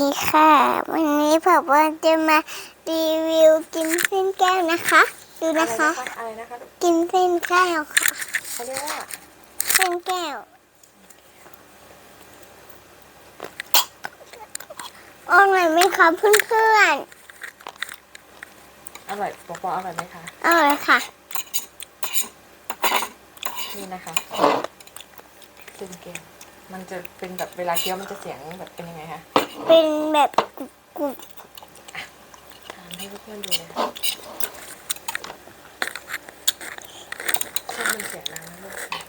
ดีค่ะ วันนี้ผมว่าจะมารีวิวกินเส้นแก้วนะคะ ดูนะคะ อะไรนะคะลูกกินเส้นแก้วค่ะ เขาเรียกว่าเส้นแก้ว อร่อยไหมคะเพื่อนอร่อยปอปออร่อยไหมคะ ๆอร่อยค่ะ นี่นะคะเส้นเกมมันจะเป็นแบบเวลาเคี้ยวมันจะเสียงแบบเป็นยังไงคะ เป็นแบบกรุบกรุบทานให้เพื่อนๆดูเลยค่ะชอบมีเสียงดังนะลูกสียง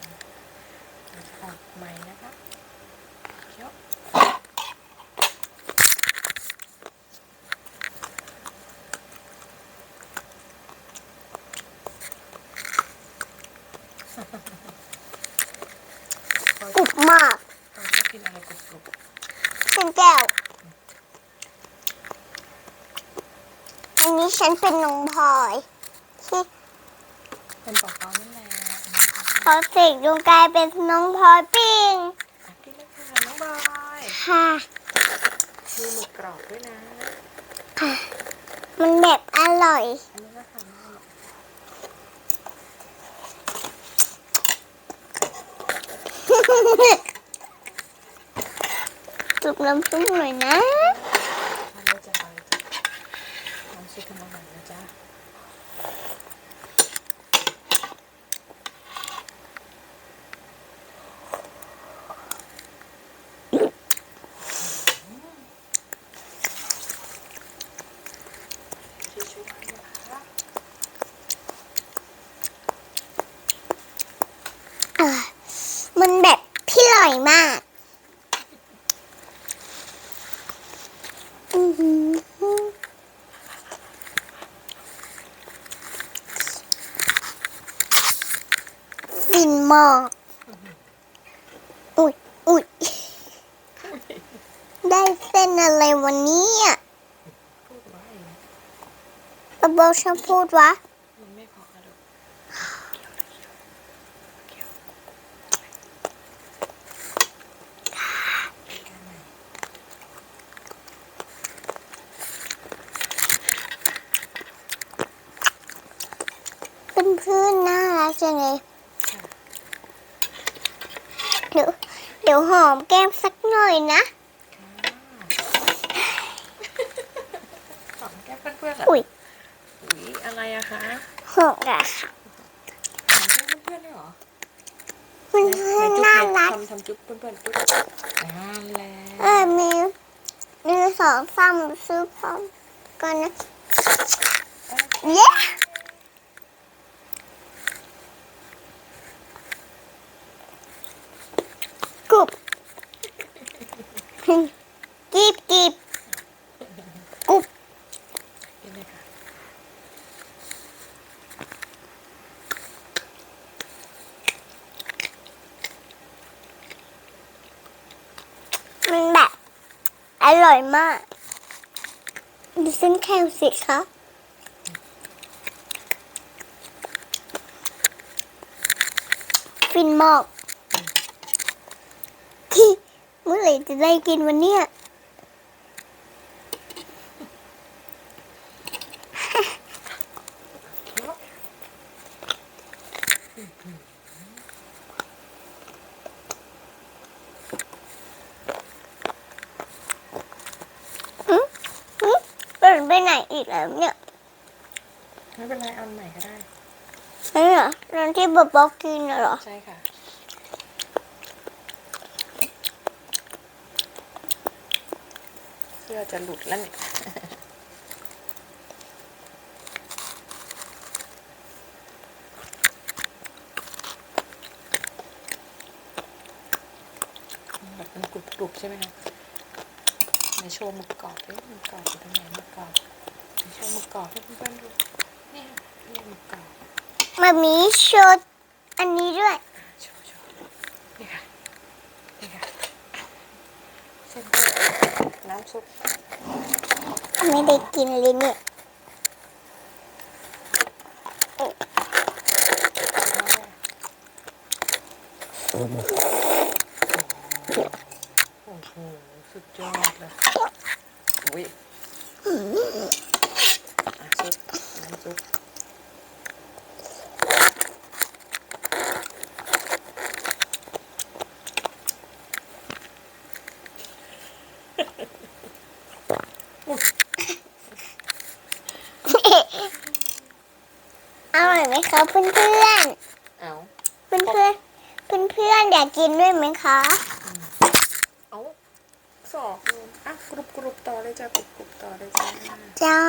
มันจะออกใหม่นะคะเคี้ยวๆกรุบมากเราชอบกินอะไรกรุบ เส้นแก้ว อันนี้ฉันเป็นน้องพลอยที่ๆเป็นปอปอนั่นแหละเขาเสกดวงกายเป็นน้องพลอยปิ้งอะกินเลยค่ะน้องบอยค่ะ มีหมึกกรอบด้วยนะ ค่ะ มันแบบอร่อย อันนี้ก็ทำได้จุบน้ำซุปหน่อยนะทำได้ จุบน้ำซุปหน่อยนะ ทิชชู่นะคะ อะมันแบบพี่อร่อยมากอื้อหือฟินมากอุ้ยอุ้ยได้ เส้นอะไรวันนี้อะพูดไว้บะเบลชอบพูดวะมันไม่พอค่ะลูกเกี่ยวเกี่ยวเป็นเพื่อนน่ารักจังเลยเดี๋ยวเดี๋ยวหอมแก้มสักหน่อยนะ หอมแก้มเพื่อนๆเหรออุ้ยอุ๊ยอะไรอะคะหอมอะค่ะหอมแก้มเพื่อนๆด้วยเหรอเพื่อนเพื่อนๆน่ารักทำทำจุ๊บเพื่อนๆจุ๊บนั่นแหละเออมีมีสองซ้ำซื้อพร้อมกันนะเย้กรุบกีบกีบกรุบ กินเลยค่ะ มันแบบ อร่อยมากดูเส้นแคมสิคะฟินมาก เมื่อไหร่จะได้กินวันเนี้ย อืมอืมเป็นไปไหนอีกแล้วเนี่ย ไม่เป็นไรเอาใหม่ก็ได้ นี่เหรอร้านที่บบบอกกินเหรอ ใช่ค่ะ เสื้อจะหลุดแล้วเนี่ยแบบมันกรุบๆใช่ไหมคะในโชว์หมึกกรอบเอ๊ะหมึกกรอบอยู่ตรงไหนหมึกกรอบในโชว์หมึกกรอบให้เพื่อนๆดูนี่ค่ะนี่หมึกกรอบ มามีโชดอันนี้ด้วยนี่ค่ะนี่ค่ะเส้นน้ำซุปไม่ได้กินเลยเนี่ยโอ้โหโหสุดยอดเลยอุ้ยอะซุปน้ำซุป อร่อยไหมคะเพื่อนเพื่อน เอา เพื่อนเพื่อนเพื่อนเพื่อนๆอยากกินด้วยไหมคะ เอาสอกเลยอะ กรุบกรุบต่อเลยจ้ะกรุบกรุบต่อเลยจ้าจ้า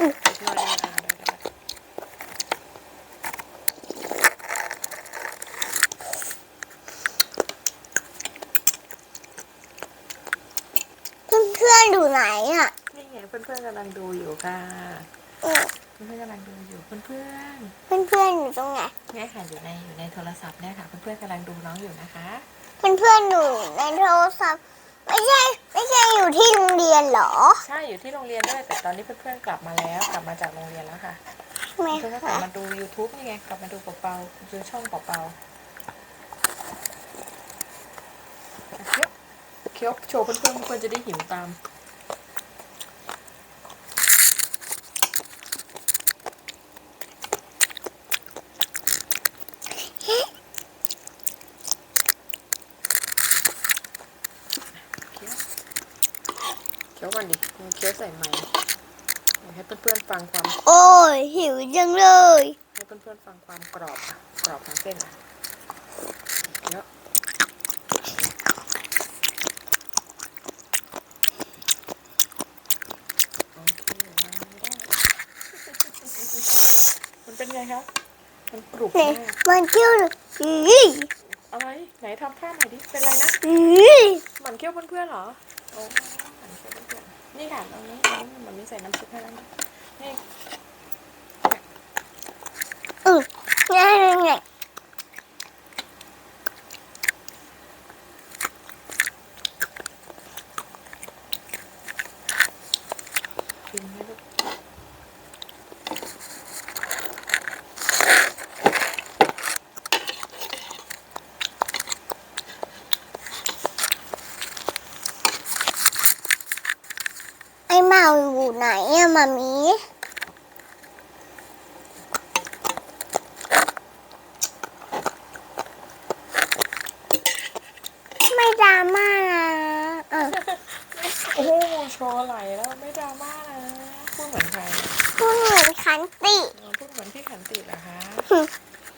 อีกหน่อยหนึงอะได้ได้ได้เพื่อนเพื่อนๆอยู่ไหนอะ นี่ไงเพื่อนๆกำลังดูอยู่ค่ะอืม เพื่อนๆกำลังดูอยู่เพื่อนเพื่อนเพื่อนๆอยู่ตรงไหนๆเนี่ยค่ะอยู่ในอยู่ในโทรศัพท์เนี่ยค่ะเพื่อนๆกำลังดูน้องอยู่นะคะ เพื่อนเพื่อนๆอยู่ในโทรศัพท์ไม่ใช่ไม่ใช่อยู่ที่โรงเรียนเหรอใช่อยู่ที่โรงเรียนด้วยแต่ตอนนี้เพื่อนๆกลับมาแล้วกลับมาจากโรงเรียนแล้วค่ะใช่ไหมเพื่อนๆก็กคะลับมาดู YouTube นี่ไงกลับมาดูเปาๆดูช่องเปาๆเคี้ยวเคี้ยวโชว์เพื่อนๆเพื่อนๆจะได้หิวตาม เคี้ยวเคี้ยวก่อนดิ เคี้ยวใส่ไม้ให้เพื่อนๆฟังความโอ้ยหิวจังเลย ให้เพื่อนๆฟังความกรอบอะกรอบของเส้นอะเคี้ยวโอเควางได้มันเป็นไงคะมันกรุบไหนมากมันเที่ยวอีอะไรไหนทำท่าหน่อยดิเป็นไรนะอีหมันเคี้ยวเพื่อนๆเหรอโอ้ นี่ค่ะตรงนี้ตรงนี้มันไม่ใส่น้ำซุปให้แล้วนะนี่อือง่ายเลยไง กินให้ลูก ไอ้เมาอยู่ไหนอะมามี ไม่ดราม่านะเออโอ้โหโชว์ไหลแล้วไม่ดราม่านะพูดเหมือนใครพูดเหมือนขันติเออพูดเหมือนพี่ขันติเหรอคะ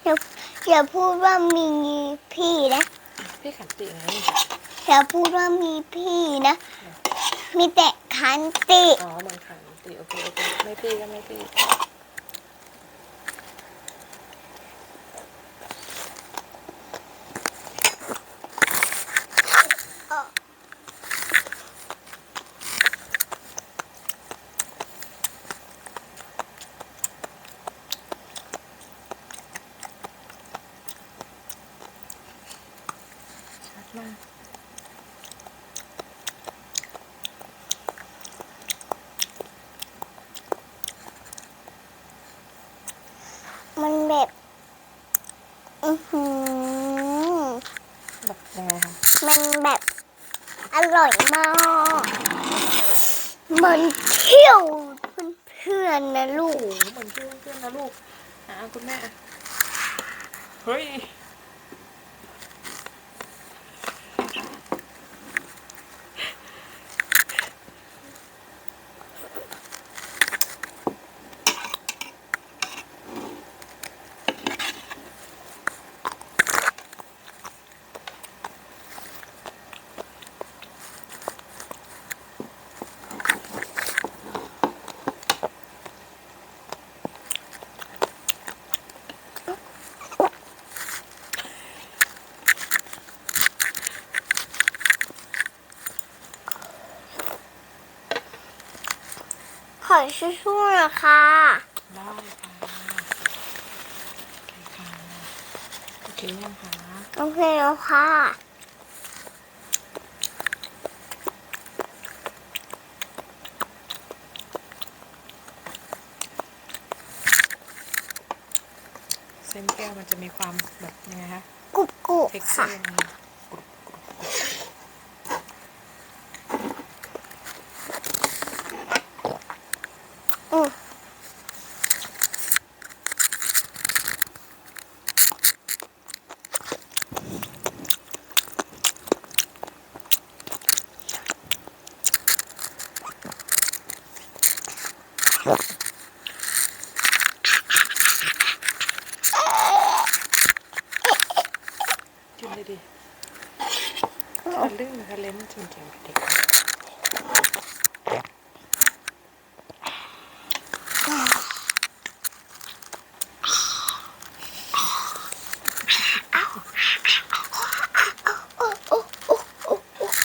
อย่าอย่าพูดว่ามีพี่นะ พี่ขันติไงอย่าพูดว่ามีพี่นะ มีแต่ขันติ อ๋อเหมือนขันติโอเคโอเคไม่ตีก็ไม่ตี มันแบบอือหือแบบยังไงคะมันแบบอร่อยมาก มันเที่ยวเพื่อนๆนะลูโอ้กโหเหมือนเพื่อนเพื่อนนะลูกอะคุณแม่อะเฮ้ย ขอชิ้ชู่ๆนะคะได้ค่ะโอเคยังะโอเคแล้วค่ะเส้นแก้วมันจะมีความแบบยังไงฮะกรุบกรุบค่ะ ทะลึ่งทะเลนจริงๆเด็ก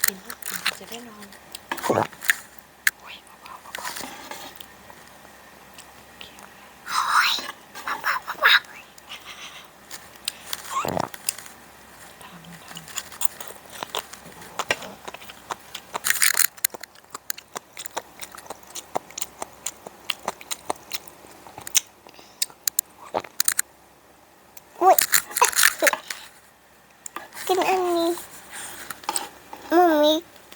กินลูกกินจะได้นอนโอ้ยเบาๆเบาๆเคี้ยวเลยทำทำ อุ้ยกินอันนี้มัมมี่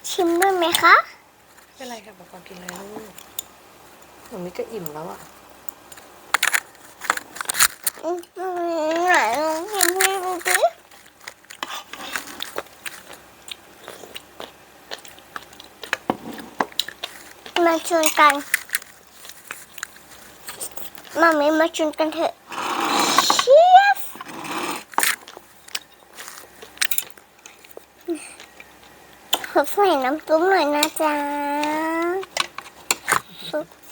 ชิมด้วยไหมคะ ไม่เป็นไรค่ะบอกกินเลยลูกหนูนี่ ก็อิ่มแล้วอะไหนลองชิมให้ดูสิมาชวนกันมามีมาชวนกันเถอะเชียสขอใส่น้ำซุปหน่อยนะจ๊ะซุป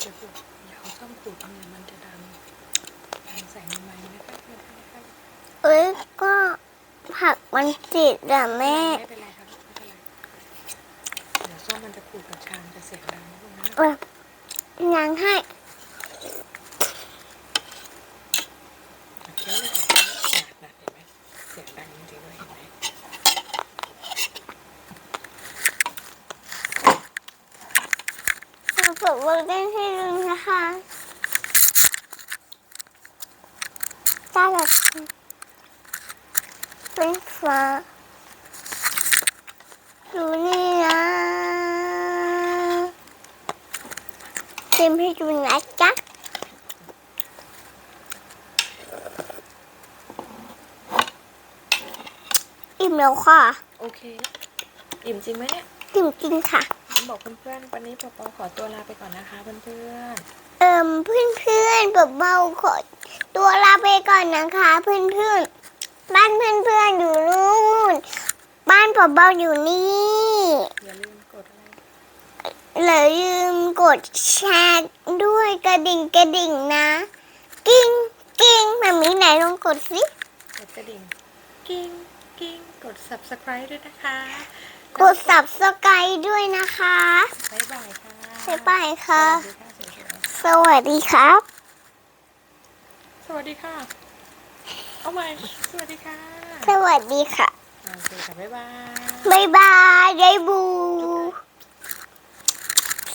อย่าขูดอย่าขูดอย่าเอาซ่อมขูดเนี่ยมันจะดังดังใส่ในไม้นะคะไม่เป็นไรค่ะเอ้ยก็ผักมันติดอะแม่ ไม่เป็นไรครับไม่เป็นไรเดี๋ยวส้มมันจะขูดกับชามจะเสียงดังนะลูกนะเออล้างให้เคี้ยวเลยค่ะหนักหนักเห็นไหมเสียงดังจริงๆเลย เห็นไหมเราเปิดเวิร์กได้ให้ดูนะคะตาลัดเป็นฟ้าดูนี่นะเต็มให้ดูนะจ๊ะอิ่มแล้วค่ะ โอเค อิ่มจริงไหมเนี่ย อิ่มจริงค่ะ บอกเพื่อนๆ วันนี้ปอปอขอตัวลาไปก่อนนะคะเพื่อนเอิมเพื่อนเพื่อนๆแบบเบาๆขอตัวลาไปก่อนนะคะ เพื่อนเพื่อนๆบ้านเพื่อนเพื่อนๆอยู่นู่น บ้านผมเบาอยู่นี่ ๆ อย่าลืมกดอะไรอย่าลืมกดแชร์ด้วยกระดิ่งกระดิ่งนะ กิ้งกิ้งมามีไหนลองกดสิ กดกระดิ่ง กิ้งกิ้งกด subscribe ด้วยนะคะ กดสับสไครด้วยนะคะบ๊ายบายค่ะบ๊ายบายค่ะ สวัสดีค่ะสวยสวัสดีครับๆสวัสดีค่ะเอาใหม่สวัสดีค่ะสวัสดีค่ะโอเคค่ะบ๊ายบายบ๊ายบายยายบู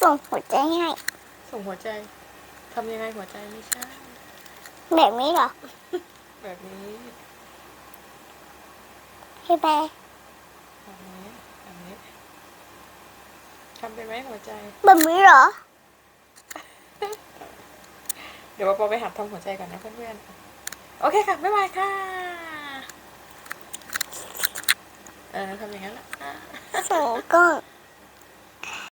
ส่งหัวใจให้ส่งหัวใจทำยังไงหัวใจไม่ใช่แบบนี้เหรอ แบบนี้บ๊ายบายแบบนี้แบบนี้ ทำเป็นไหมหัวใจ แบบนี้เหรอ เดี๋ยวปอไปหัดทำหัวใจก่อนนะเพื่อนๆ โอเคค่ะ บ๊ายบายค่ะ เออทำอย่างนั้นแหละอะส่งกล้อง